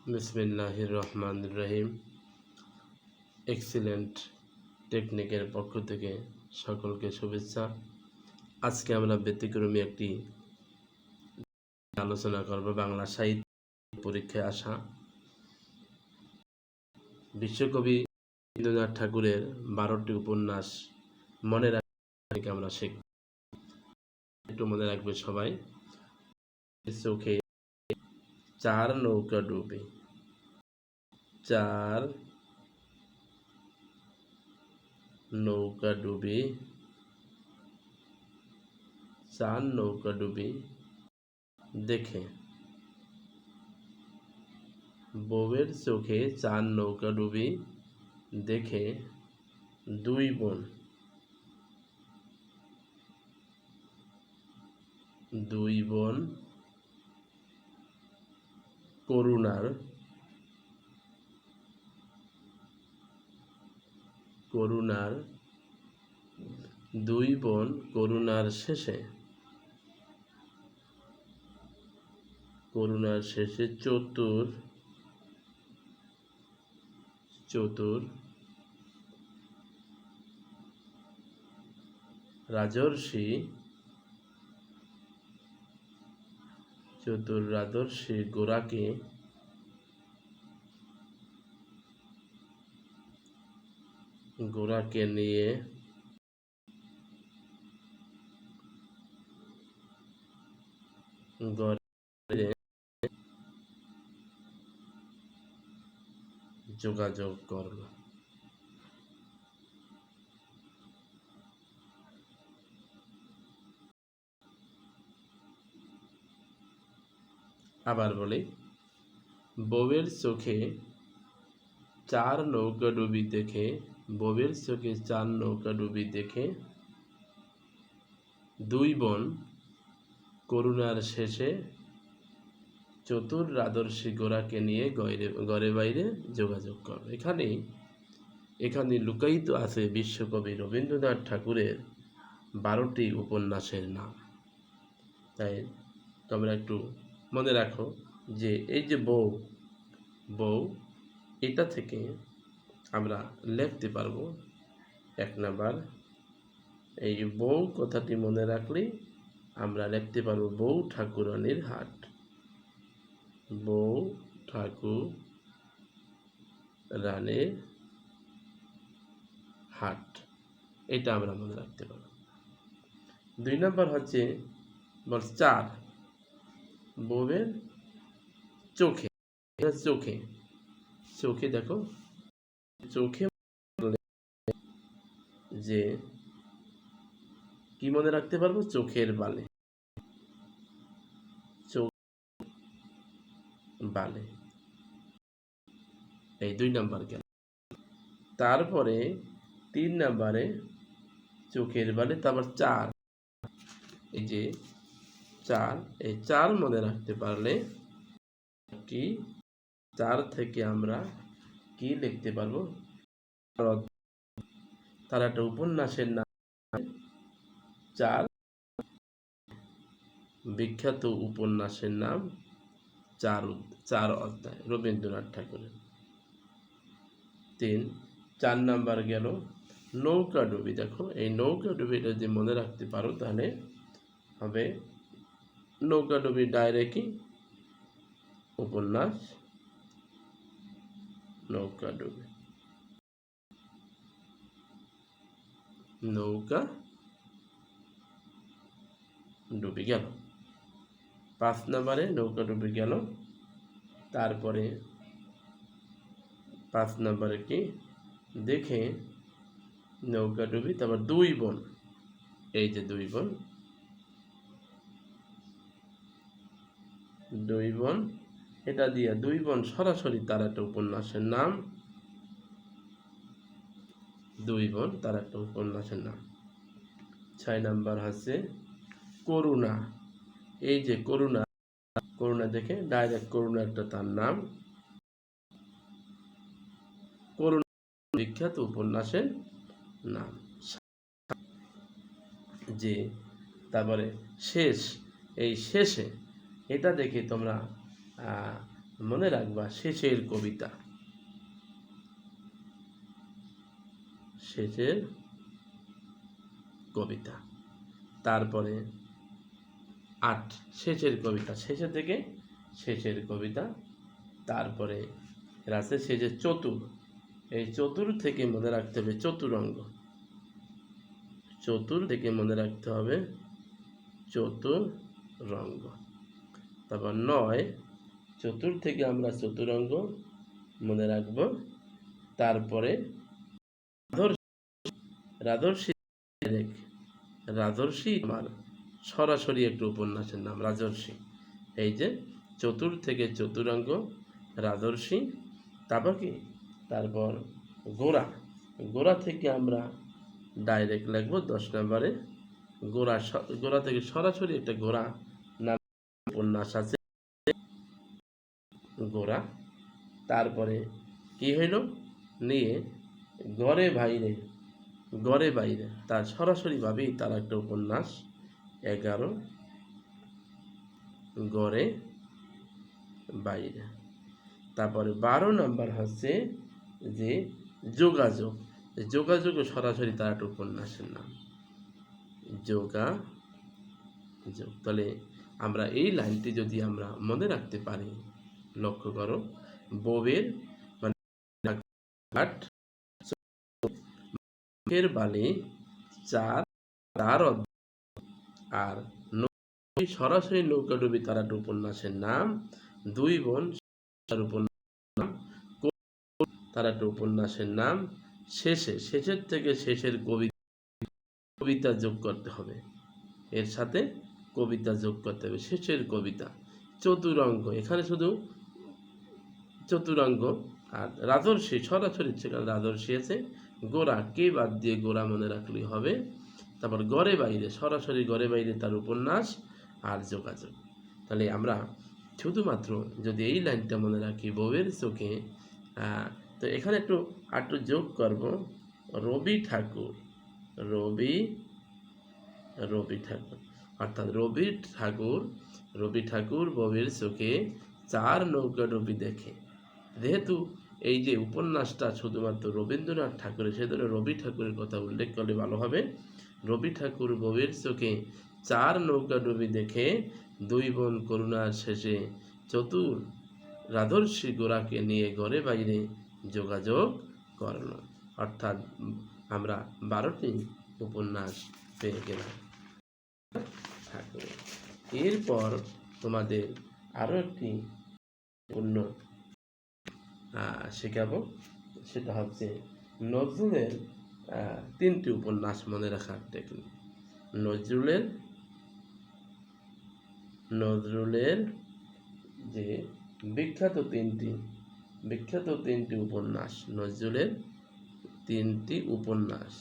বিসমিল্লাহির রহমান রহিম এক্সিলেন্ট টেকনিকের পক্ষ থেকে সকলকে শুভেচ্ছা। আজকে আমরা ব্যতিক্রমী একটি আলোচনা করব বাংলা সাহিত্য পরীক্ষায় আসা। বিশ্বকবি রবীন্দ্রনাথ ঠাকুরের বারোটি উপন্যাস মনে রাখতে আমরা শিখব একটু মনে রাখবে সবাই। চোখে চার নৌকা ডুবে চার নৌকা ডুবে চার নৌকা ডুবে দেখে বউয়ের চোখে চার নৌকা ডুবি দেখে দুই বোন দুই বোন করুণার করুণার দুই বোন করুণার শেষে করুণার শেষে চতুর চতুর রাজর্ষি চতুর রাজর্ষি গোরাকে গোরাকে নিয়ে যোগাযোগ করল। আবার বলি বউয়ের চোখে চার নৌকা ডুবি দেখে বউয়ের চোখে চার নৌকা ডুবি দেখে দুই বোন করুণার শেষে চতুর রাদর্শী গোড়াকে নিয়ে গড়ে ঘরে বাইরে যোগাযোগ করবে এখানে এখানে লুকায়িত আছে বিশ্বকবি রবীন্দ্রনাথ ঠাকুরের বারোটি উপন্যাসের নাম। তাই তোমরা একটু মনে রাখো যে এই যে বউ বউ এটা থেকে আমরা লিখতে পারব। এক নাম্বার, এই বউ কথাটি মনে রাখলেই আমরা লিখতে পারব বউ ঠাকুরানির হাট। বউ ঠাকুর রানের হাট, এটা আমরা মনে রাখতে পারব। দুই নম্বর হচ্ছে, বল চার, বউয়ের চোখে চোখে চোখে দেখো চোখে যে কি মনে রাখতে পারব? চোখের বালে। চোখ বালে। এই দুই নাম্বার গেল। তারপরে তিন নাম্বারে চোখের বালে তারপর চার। এই যে চার, এই চার মনে রাখতে পারলে কি? চার থেকে আমরা কি লিখতে পারব? তার একটা উপন্যাসের নাম চার। বিখ্যাত উপন্যাসের নাম চার চার অধ্যায়, রবীন্দ্রনাথ ঠাকুরের। তিন, চার নাম্বার গেল নৌকা ডুবি। দেখো, এই নৌকা ডুবিটা যদি মনে রাখতে পারো, তাহলে হবে নৌকা ডুবি ডাইরেক্টই উপন্যাস নৌকা ডুবি। নৌকা ডুবে গেল। পাঁচ নম্বরে নৌকা ডুবে গেল। তারপরে পাঁচ নম্বরে কি? দেখে নৌকা ডুবি তারপর দুই বোন, এই যে দুই বোন দুই বোন এটা দিয়ে দুই বোন সরাসরি তার একটা উপন্যাসের নাম। দুই বোন তার একটা উপন্যাসের নাম। ছয় নাম্বার হচ্ছে করুণা। এই যে করুণা করুণা দেখে ডাইরেক্ট করুণা একটা তার নাম। করুণা বিখ্যাত উপন্যাসের নাম। যে তারপরে শেষ, এই শেষে এটা দেখে তোমরা মনে রাখবা, শেষের কবিতা। শেষের কবিতা। তারপরে আট, শেষের কবিতা। শেষের থেকে শেষের কবিতা। তারপরে রাসে শেষের চতুর। এই চতুর থেকে মনে রাখতে হবে চতুরঙ্গ চতুর থেকে মনে রাখতে হবে চতুরঙ্গ তারপর নয় চতুর থেকে আমরা চতুরঙ্গ মনে রাখব। তারপরে রাধর্ষী রাধর্ষী আমার সরাসরি একটু উপন্যাসের নাম, রাজর্ষি। এই যে চতুর থেকে চতুরঙ্গ রাজর্ষি তারপর কি তারপর গোড়া। গোড়া থেকে আমরা ডাইরেক্ট লিখব দশ নম্বরে। গোড়া গোড়া থেকে সরাসরি একটা গোড়া নাম উপন্যাস আছে। গোড়া তারপরে কি হইল? নিয়ে ঘরে বাইরে ঘরে বাইরে, তার সরাসরিভাবেই তার একটা উপন্যাস, এগারো গড়ে বাইরে। তারপরে বারো নাম্বার হচ্ছে যে যোগাযোগ। যোগাযোগ সরাসরি তার একটা উপন্যাসের নাম। যোগা যোগ তাহলে আমরা এই লাইনটি যদি আমরা মনে রাখতে পারি লক্ষ্য করো। ববের মানে বালি চার, তার আর সরাসরি নৌকাডুবি তার একটা উপন্যাসের নাম। দুই বোন তার তার উপন্যাসের নাম। শেষে, শেষের থেকে শেষের কবিতা কবিতা যোগ করতে হবে। এর সাথে কবিতা যোগ করতে হবে। শেষের কবিতা। চতুরঙ্গ। এখানে শুধু চতুরঙ্গ। আর রাজর্ষি সরাসরি সেখানে রাজর্ষি আছে। গোড়া কে বাদ দিয়ে গোড়া মনে রাখলেই হবে। তারপর গড়ে বাইরে, সরাসরি গড়ে বাইরে তার উপন্যাস আর যোগাযোগ। তাহলে আমরা শুধুমাত্র যদি এই লাইনটা মনে রাখি বউয়ের চোখে তো এখানে একটু আর একটু যোগ করব। রবি ঠাকুর, রবি রবি ঠাকুর। অর্থাৎ রবি ঠাকুর রবি ঠাকুর বউয়ের চোখে চার নৌকা ডুবি দেখে। যেহেতু এই যে উপন্যাসটা শুধুমাত্র রবীন্দ্রনাথ ঠাকুরের, সেজন্য রবি ঠাকুরের কথা উল্লেখ করলে ভালো হবে। রবি ঠাকুর বউয়ের চোখে চার নৌকা ডুবি দেখে দুই বোন করুণার শেষে চতুর রাধর্ষী গোড়াকে নিয়ে ঘরে বাইরে যোগাযোগ করল। অর্থাৎ আমরা বারোটি উপন্যাস পেয়ে গেলাম। ঠাকুর, এরপর তোমাদের আরও একটি পূর্ণ শেখাবো। সেটা হচ্ছে নজরুলের তিনটি উপন্যাস মনে রাখার টেকনিক নজরুলের নজরুলের যে বিখ্যাত তিনটি বিখ্যাত তিনটি উপন্যাস, নজরুলের তিনটি উপন্যাস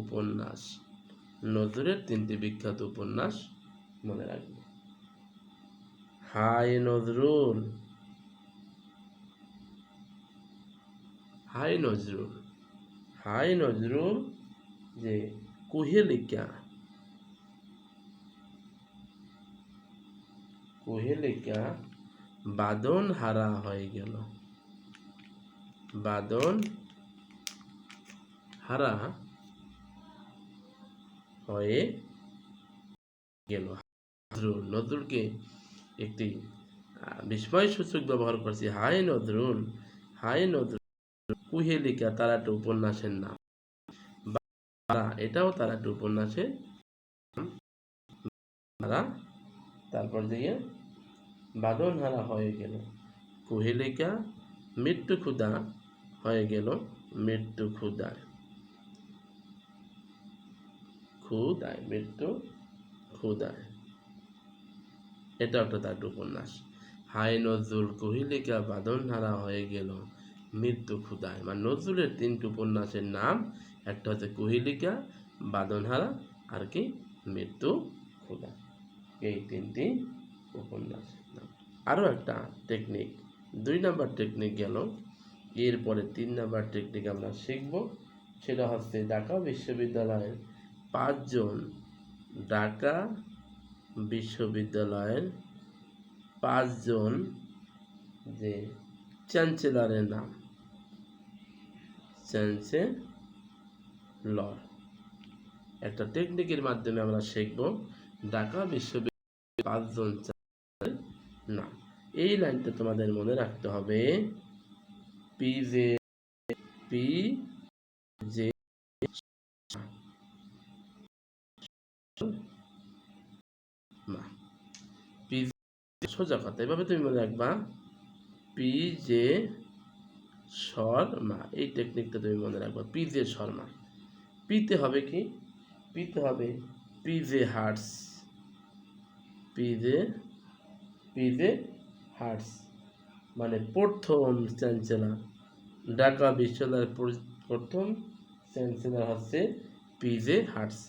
উপন্যাস, নজরুলের তিনটি বিখ্যাত উপন্যাস মনে রাখবে। Hi Nazrul! Hi Nazrul hi Nazrul যে কুহেলিকা কুহেলিকা বাদন হারা হয়ে গেল। বাদন হারা হয়ে গেল। নজরুল, নজরুলকে একটি বিস্ময়সূচক ব্যবহার করছি। Hi Nazrul hi Nazrul. কুহেলিকা তার একটা উপন্যাসের নাম। বারা, এটাও তার একটা উপন্যাসের বারা, তারপর দিয়ে বাদনহারা হয়ে গেল। কুহেলিকা মৃত্যু ক্ষুদা হয়ে গেল, মৃত্যু ক্ষুদায় ক্ষুদায় মৃত্যু ক্ষুদায় এটা একটা তার উপন্যাস। হাই নজরুল কুহিলিকা বাদনহারা হয়ে গেল। মৃত্যু ক্ষুদায় মানে নজরুলের তিনটি উপন্যাসের নাম, একটা হচ্ছে কুহিলিকা, বাদনহারা, আর কি, মৃত্যু ক্ষুদা এই তিনটি উপন্যাসের নাম আরও একটা টেকনিক দুই নাম্বার টেকনিক গেল। এরপরে তিন নাম্বার টেকনিক আমরা শিখব। সেটা হচ্ছে ঢাকা বিশ্ববিদ্যালয়ের পাঁচজন ঢাকা বিশ্ববিদ্যালয়ের পাঁচজন যে চ্যান্সেলরের নাম চ্যান্সেলর একটা টেকনিকের মাধ্যমে আমরা শিখব, ঢাকা বিশ্ববিদ্যালয়ের পাঁচজন নাম এই লাইনটা তোমাদের মনে রাখতে হবে। পি জে পি জে সোজা কথা, এভাবে তুমি মনে রাখবা। পি জে শর্মা, এই টেকনিকটা তুমি মনে রাখবা পি জে শর্মা। পিতে হবে কি? পিতে হবে P J Hartog P J P J Hartog মানে প্রথম চ্যান্সেলার, ঢাকা বিশ্ববিদ্যালয়ের প্রথম চ্যান্সেলার হচ্ছে পি জে হার্টস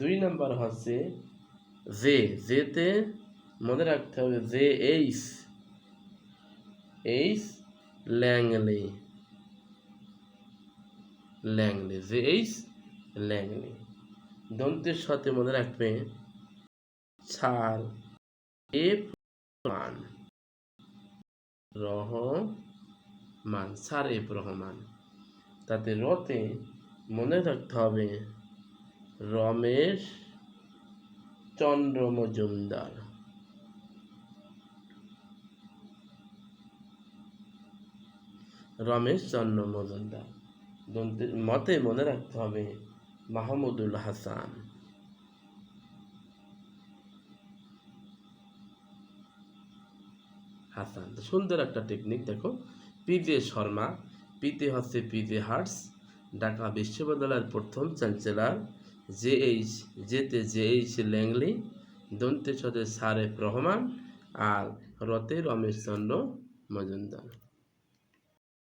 দুই নম্বর হচ্ছে জে জেতে মনে রাখতে হবে J H H Langley Langley J H Langley দন্তের সাথে মনে রাখবে ছাল। এফ মান রহমান সার এফ রহমান তাতে রতে মনে রাখতে হবে রমেশ চন্দ্র মজুমদার রমেশ চন্দ্র মজুমদার দন্তে- মতে মনে রাখতে হবে, মাহমুদুল হাসান। হাসান সুন্দর একটা টেকনিক দেখো। পিজে শর্মা পিতে হচ্ছে পিজে হার্টস ঢাকা বিশ্ববিদ্যালয়ের প্রথম চ্যান্সেলর জে এইচ জেতে জে এইচ ল্যাংলি দন্তের সাথে সারেফ রহমান আর রতে রমেশচন্দ্র মজুমদার